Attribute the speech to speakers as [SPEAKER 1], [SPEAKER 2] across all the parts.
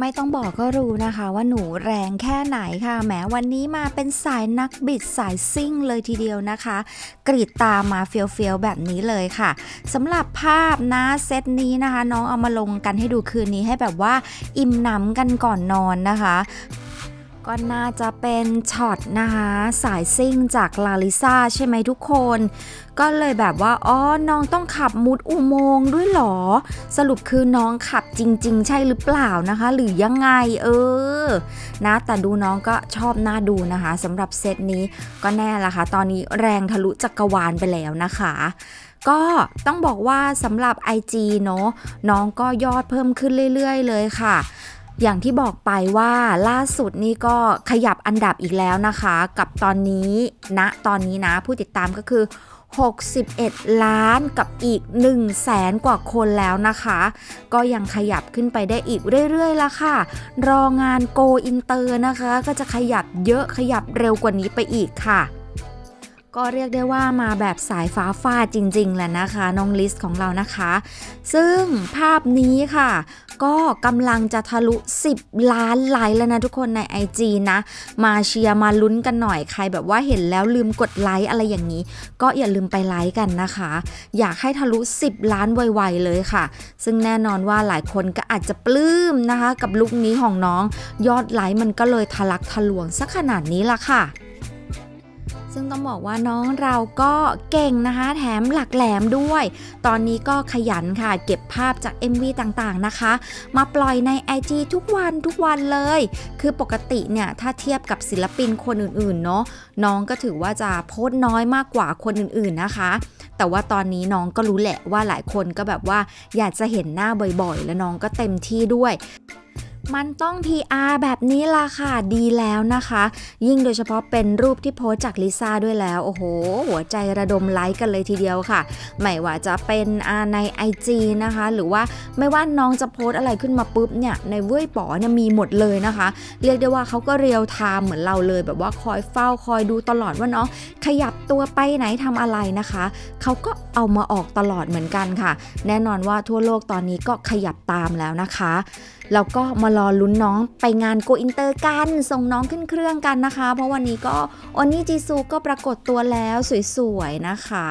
[SPEAKER 1] ไม่ต้องบอกก็รู้นะคะว่าหนูแรงแค่ไหนค่ะ แหมวันนี้มาเป็นสายนักบิดสายซิ่งเลยทีเดียวนะคะ กรีดตามมาเฟียวๆแบบนี้เลยค่ะสำหรับภาพนะเซตนี้นะคะ น้องเอามาลงกันให้ดูคืนนี้ให้แบบว่าอิ่มหนำกันก่อนนอนนะคะ ก็น่าจะเป็นช็อตนะคะ สายซิ่งจากลาลิซาใช่ไหมทุกคน ก็เลยแบบว่า อ๋อ น้องต้องขับมุดอุโมงค์ด้วยหรอ สรุปคือน้องขับจริง ๆ ใช่หรือเปล่านะคะ หรือยังไงเออ นะ แต่ดูน้องก็ชอบน่าดูนะคะสำหรับเซตนี้ก็แน่ละค่ะ ตอนนี้แรงทะลุจักรวาลไปแล้วนะคะก็ต้องบอกว่าสำหรับ IG เนาะน้องก็ยอดเพิ่มขึ้นเรื่อย ๆ เลยค่ะ อย่างที่บอกไปว่าล่าสุดนี่ก็ขยับอันดับอีกแล้วนะคะ กับตอนนี้ณนะตอนนี้นะผู้ติดตามก็คือ 61 ล้านกับอีก 1 0 0 0แสนกว่าคนแล้วนะคะ ก็ยังขยับขึ้นไปได้อีกเรื่อยๆละค่ะ รองานโกอินเตอร์นะคะ ก็จะขยับเยอะขยับเร็วกว่านี้ไปอีกค่ะ ก็เรียกได้ว่ามาแบบสายฟ้าฟาดจริงๆแหละนะคะ น้องลิสของเรานะคะ ซึ่งภาพนี้ค่ะ ก็กำลังจะทะลุ 10 ล้านไลค์แล้วนะทุกคนใน IG นะ มาเชียร์มาลุ้นกันหน่อยใครแบบว่าเห็นแล้วลืมกดไลค์อะไรอย่างนี้ ก็อย่าลืมไปไลค์กันนะคะ อยากให้ทะลุ 10 ล้านไวๆเลยค่ะ ซึ่งแน่นอนว่าหลายคนก็อาจจะปลื้มนะคะ กับลุคนี้ของน้อง ยอดไลค์มันก็เลยทะลักทะลวงสักขนาดนี้ละค่ะ ซึ่งต้องบอกว่าน้องเราก็เก่งนะคะ แถมหลักแหลมด้วย ตอนนี้ก็ขยันค่ะ เก็บภาพจาก MV ต่างๆนะคะ มาปล่อยใน IG ทุกวันทุกวันเลย คือปกติเนี่ยถ้าเทียบกับศิลปินคนอื่นๆเนาะน้องก็ถือว่าจะโพสน้อยมากกว่าคนอื่นๆนะคะ แต่ว่าตอนนี้น้องก็รู้แหละว่าหลายคนก็แบบว่าอยากจะเห็นหน้าบ่อยๆ แล้วน้องก็เต็มที่ด้วย มันต้อง PR แบบนี้ล่ะค่ะดีแล้วนะคะ ยิ่งโดยเฉพาะเป็นรูปที่โพสจากลิซ่าด้วยแล้ว โอ้โห หัวใจระดมไลค์กันเลยทีเดียวค่ะ ไม่ว่าจะเป็นอาใน IG นะคะ หรือว่าไม่ว่าน้องจะโพสอะไรขึ้นมาปุ๊บเนี่ยในเว้ยป๋อเนี่ยมีหมดเลยนะคะ เรียกได้ว่าเขาก็เรียลไทม์เหมือนเราเลย แบบว่าคอยเฝ้าคอยดูตลอดว่าน้องขยับตัวไปไหนทำอะไรนะคะเขาก็เอามาออกตลอดเหมือนกันค่ะ แน่นอนว่าทั่วโลกตอนนี้ก็ขยับตามแล้วนะคะแล้วก็มารอลุ้นน้องไปงานโกอินเตอร์กัน ส่งน้องขึ้นเครื่องกันนะคะ เพราะวันนี้ก็โอนี่จีซูก็ปรากฏตัวแล้วสวยๆนะคะ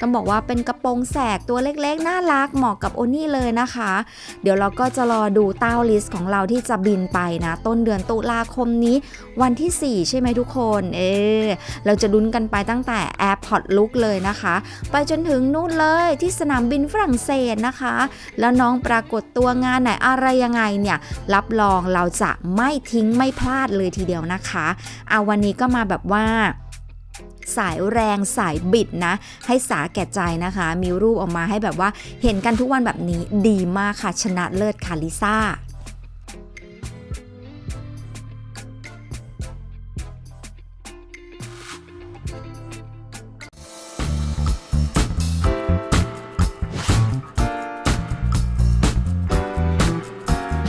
[SPEAKER 1] ต้องบอกว่าเป็นกระโปรงแสกตัวเล็กๆ น่ารักเหมาะกับโอนี่เลยนะคะ เดี๋ยวเราก็จะรอดูเต้าลิสต์ของเราที่จะบินไปนะ ต้นเดือนตุลาคมนี้วันที่ 4 ใช่ไหมทุกคน เออเราจะลุ้นกันไปตั้งแต่แอร์พอร์ตลุกเลยนะคะ ไปจนถึงนู่นเลยที่สนามบินฝรั่งเศสนะคะ แล้วน้องปรากฏตัวงานไหนอะไรยังไงเนี่ยรับรองเราจะไม่ทิ้งไม่พลาดเลยทีเดียวนะคะเอาวันนี้ก็มาแบบว่าสายแรงสายบิดนะ ให้สาแก่ใจนะคะ มีรูปออกมาให้แบบว่าเห็นกันทุกวันแบบนี้ดีมากค่ะชนะเลิศค่ะลิซ่า